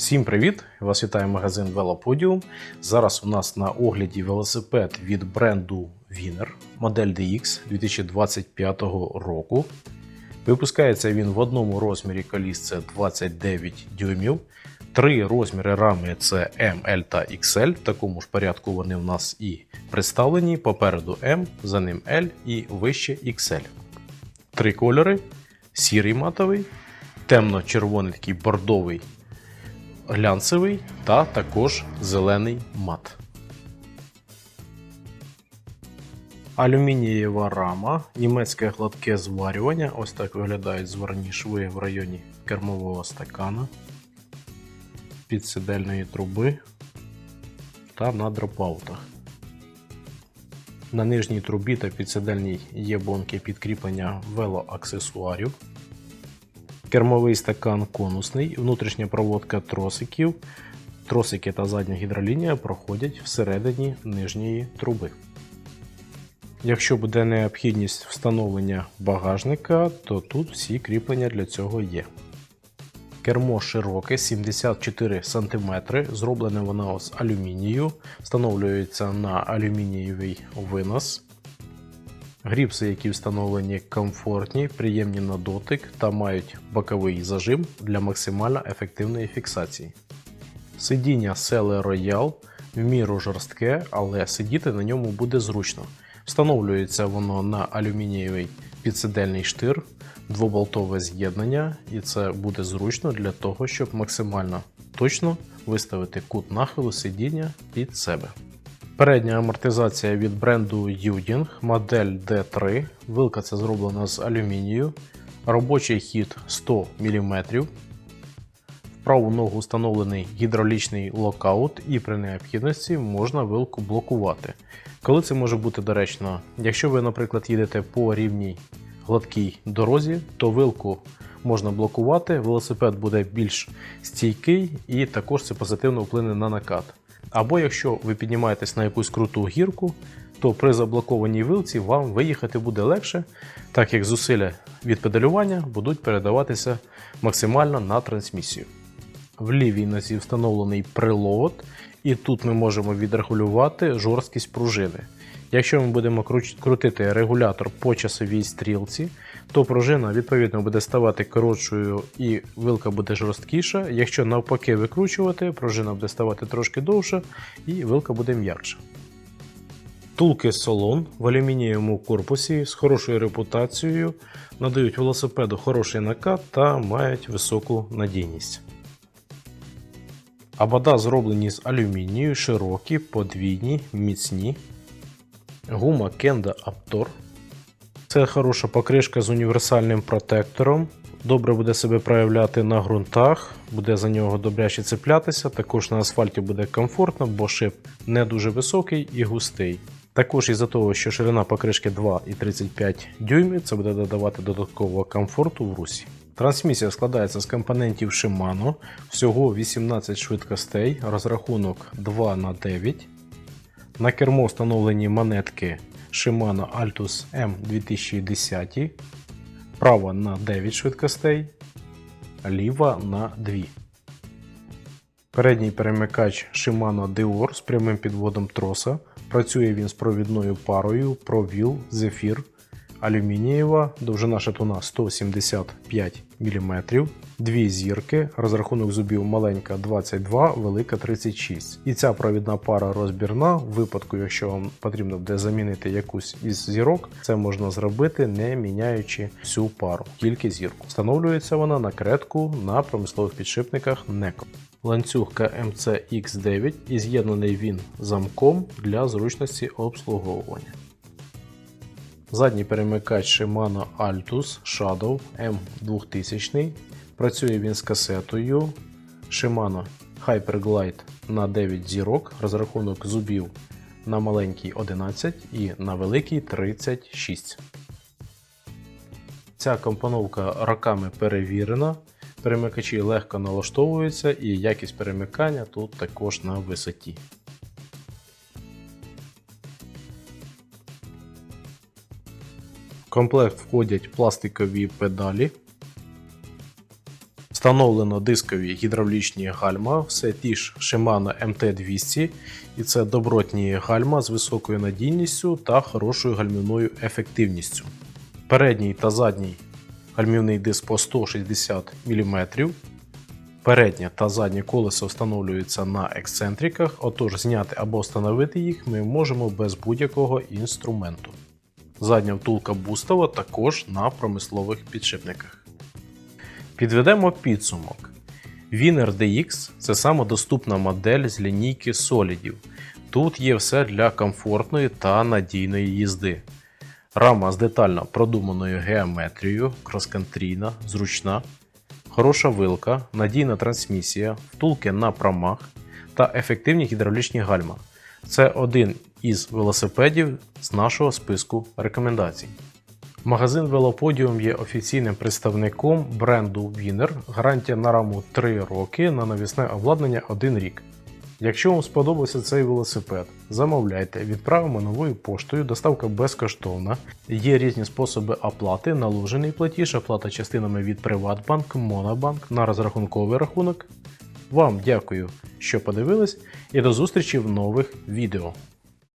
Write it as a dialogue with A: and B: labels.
A: Всім привіт! Вас вітає магазин Велоподіум. Зараз у нас на огляді велосипед від бренду Wiener модель DX 2025 року. Випускається він в одному розмірі коліс це 29 дюймів. Три розміри рами це M, L та XL. В такому ж порядку вони в нас і представлені. Попереду M, за ним L і вище XL. Три кольори: сірий матовий, темно-червоний такий бордовий глянцевий та також зелений мат. Алюмінієва рама, німецьке гладке зварювання. Ось так виглядають зварні шви в районі кермового стакана, підсидельної труби та на дропаутах. На нижній трубі та підсидельній є бонки підкріплення велоаксесуарів. Кермовий стакан конусний, внутрішня проводка тросиків. Тросики та задня гідролінія проходять всередині нижньої труби. Якщо буде необхідність встановлення багажника, то тут всі кріплення для цього є. Кермо широке 74 см, зроблене воно з алюмінію, встановлюється на алюмінієвий винос. Гріпси, які встановлені комфортні, приємні на дотик та мають боковий зажим для максимально ефективної фіксації. Сидіння Sele Royal в міру жорстке, але сидіти на ньому буде зручно. Встановлюється воно на алюмінієвий підсидельний штир, двоболтове з'єднання, і це буде зручно для того, щоб максимально точно виставити кут нахилу сидіння під себе. Передня амортизація від бренду Uding, модель D3. Вилка це зроблена з алюмінію. Робочий хід 100 мм. В праву ногу встановлений гідравлічний локаут, і при необхідності можна вилку блокувати. Коли це може бути доречно? Якщо ви, наприклад, їдете по рівній гладкій дорозі, то вилку можна блокувати, велосипед буде більш стійкий і також це позитивно вплине на накат. Або якщо ви піднімаєтесь на якусь круту гірку, то при заблокованій вилці вам виїхати буде легше, так як зусилля від педалювання будуть передаватися максимально на трансмісію. В лівій нозі встановлений прилот, і тут ми можемо відрегулювати жорсткість пружини. Якщо ми будемо крутити регулятор по часовій стрілці, то пружина відповідно буде ставати коротшою і вилка буде жорсткіша. Якщо навпаки викручувати, пружина буде ставати трошки довша і вилка буде м'якша. Тулки салон в алюмінієвому корпусі з хорошою репутацією надають велосипеду хороший накат та мають високу надійність. Абада зроблені з алюмінію, широкі, подвійні, міцні. Гума Kenda Aptor. Це хороша покришка з універсальним протектором. Добре буде себе проявляти на ґрунтах, буде за нього добряче цеплятися. Також на асфальті буде комфортно, бо шип не дуже високий і густий. Також із-за того, що ширина покришки 2,35 дюймів, це буде додавати додаткового комфорту в русі. Трансмісія складається з компонентів Shimano, всього 18 швидкостей, розрахунок 2 на 9 на кермо встановлені монетки Shimano Altus M2010, права на 9 швидкостей, ліва на 2. Передній перемикач Shimano Dior з прямим підводом троса. Працює він з провідною парою ProVil Zephyr алюмінієва, довжина шатуна 175 мм, дві зірки, розрахунок зубів маленька 22, велика 36. І ця провідна пара розбірна. В випадку, якщо вам потрібно буде замінити якусь із зірок, це можна зробити, не міняючи всю пару, тільки зірку. Встановлюється вона на кретку на промислових підшипниках NECO. Ланцюг КМЦ X9 і з'єднаний він замком для зручності обслуговування. Задній перемикач Shimano Altus Shadow M2000. Працює він з касетою Shimano Hyperglide на 9 зірок, розрахунок зубів на маленький 11 і на великий 36. Ця компоновка роками перевірена. Перемикачі легко налаштовуються і якість перемикання тут також на висоті. Комплект входять пластикові педалі. Встановлено дискові гідравлічні гальма, все ті ж Shimano MT200, і це добротні гальма з високою надійністю та хорошою гальмівною ефективністю. Передній та задній гальмівний диск по 160 мм. Переднє та заднє колесо встановлюються на ексцентриках, отож зняти або встановити їх ми можемо без будь-якого інструменту. Задня втулка бустова також на промислових підшипниках. Підведемо підсумок. Wiener DX це самодоступна модель з лінійки солідів. Тут є все для комфортної та надійної їзди. Рама з детально продуманою геометрією, кроскантрійна, зручна, хороша вилка, надійна трансмісія, втулки на промах та ефективні гідравлічні гальма. Це один із велосипедів з нашого списку рекомендацій. Магазин Велоподіум є офіційним представником бренду Wiener. Гарантія на раму 3 роки, на навісне обладнання 1 рік. Якщо вам сподобався цей велосипед, замовляйте, відправимо новою поштою, доставка безкоштовна. Є різні способи оплати, наложений платіж, оплата частинами від Приватбанк, Монобанк на розрахунковий рахунок. Вам дякую, що подивились, і до зустрічі в нових відео.